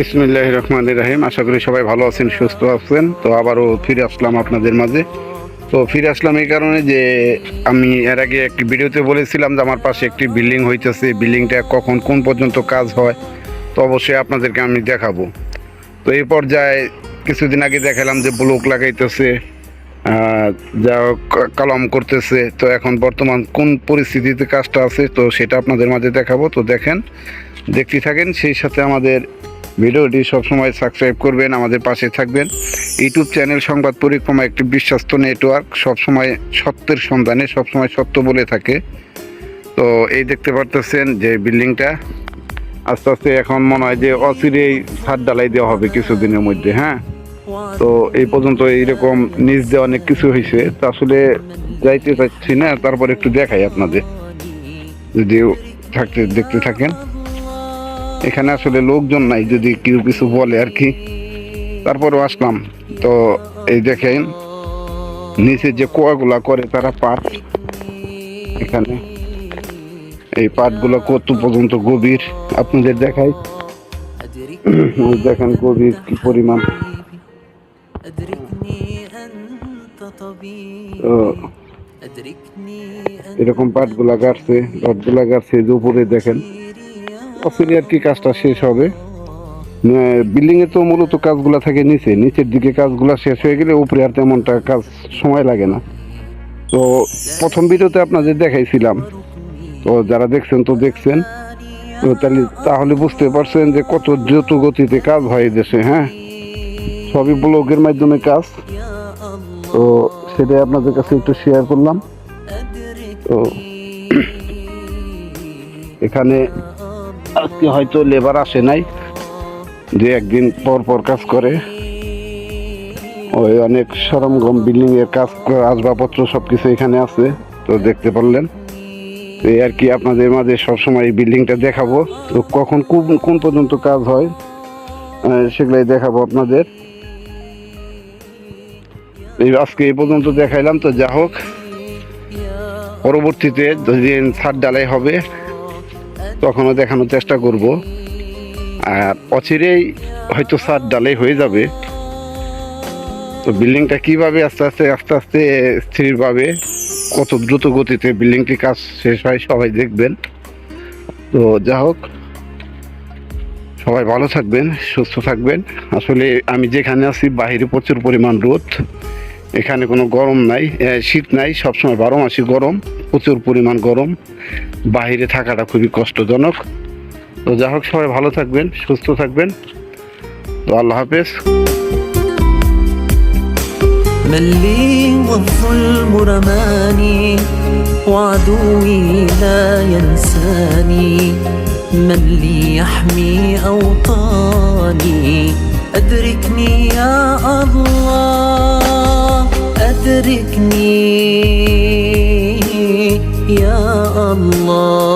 বিসমুল্লাহ রহমান রাহিম। আশা করি সবাই ভালো আছেন, সুস্থ আছেন। তো আবারও ফিরে আসলাম আপনাদের মাঝে। তো ফিরে আসলাম এই কারণে যে আমি এর আগে একটি ভিডিওতে বলেছিলাম যে আমার পাশে একটি বিল্ডিং হইতেছে। বিল্ডিংটা কখন কোন পর্যন্ত কাজ হয়, তো অবশ্যই আপনাদেরকে আমি দেখাবো। তো এই পর্যায়ে কিছুদিন আগে দেখালাম যে ব্লক লাগাইতেছে যা কলম করতেছে। তো এখন বর্তমান কোন পরিস্থিতিতে কাজটা আছে, তো সেটা আপনাদের মাঝে দেখাবো। তো দেখেন, দেখতে থাকেন, সেই সাথে আমাদের ভিডিওটি সবসময় সাবস্ক্রাইব করবেন, আমাদের পাশে থাকবেন। ইউটিউব চ্যানেল সংবাদ পরিক্রমা একটি বিশ্বস্ত নেটওয়ার্ক, সবসময় সত্যের সন্ধানে, সবসময় সত্য বলে থাকে। তো এই দেখতে পারতেছেন যে বিল্ডিংটা। আস্তে আস্তে এখন মনে হয় যে অচিরেই ছাদ ডালাই দেওয়া হবে কিছুদিনের মধ্যে হ্যাঁ? তো এই পর্যন্ত এইরকম নিচ দিয়ে অনেক কিছু হয়েছে। তো আসলে যাইতে চাচ্ছি না, তারপর একটু দেখাই আপনাদের। যদি থাকতে, দেখতে থাকেন। এখানে আসলে লোকজন নাই, যদি কেউ কিছু বলে আর কি। তারপরে আসলাম। তো এই দেখেন, নিচে যে কুয়াগুলা করে তারা পাট, এখানে। এই পাটগুলো কত পর্যন্ত গভীর? আপনাদের দেখাই। দেখেন গভীর কি পরিমাণ। এরকম পাটগুলা গাড়ছে রথগুলা গাড়ছে যে উপরে দেখেন। অসিলি আর কি কাজটা শেষ হবে। বিল্ডিং এ তো মূলত কাজগুলো থাকে নিচে। নিচের দিকে কাজগুলো শেষ হয়ে গেলে উপরে আর তেমনটা কাজ সময় লাগে না। তো প্রথম ভিডিওতে আপনাদের দেখাইছিলাম। তো যারা দেখছেন তো দেখছেন। তো তাহলে তাহলে বুঝতে পারছেন যে কত দ্রুত গতিতে কাজ হয় দেশে হ্যাঁ? সবই ব্লগের মাধ্যমে কাজ। তো সেটাই আপনাদের কাছে একটু শেয়ার করলাম। তো এখানে আজকে হয়তো লেবার আসে নাই। যে একদিন পর পর কাজ করে। ওই অনেক সরমগম বিল্ডিং এর কাজ, আসবাবপত্র সবকিছু এখানে আছে, তো দেখতে পারলেন। এই আর কি আপনাদের মাঝে সবসময় এই বিল্ডিংটা দেখাবো। তো কখন কোন কোন পর্যন্ত কাজ হয় সেগুলাই দেখাবো আপনাদের। এই আজকে এই পর্যন্ত দেখাইলাম, তো যা হোক। পরবর্তীতে যেদিন ছাদ ডালাই হবে তখনও দেখানোর চেষ্টা করব। আর অচিরেই হয়তো ছাদ ডালাই হয়ে যাবে। তো বিল্ডিংটা কীভাবে আস্তে আস্তে আস্তে আস্তে স্থিরভাবে, কত দ্রুত গতিতে বিল্ডিংটি কাজ শেষ হয় সবাই দেখবেন। তো যা হোক, সবাই ভালো থাকবেন, সুস্থ থাকবেন। আসলে আমি যেখানে আছি বাইরে প্রচুর পরিমাণ রোদ। এখানে কোনো গরম নাই এ, শীত নাই সবসময় বারো মাসই গরম প্রচুর পরিমাণ গরম বাইরে থাকাটা খুবই কষ্টজনক তো যা হোক সবাই ভালো থাকবেন সুস্থ থাকবেন তো আল্লাহ হাফেজ من لي والظلم رماني وعدوي لا ينساني من لي يحمي أوطاني أدركني يا الله رزقني يا الله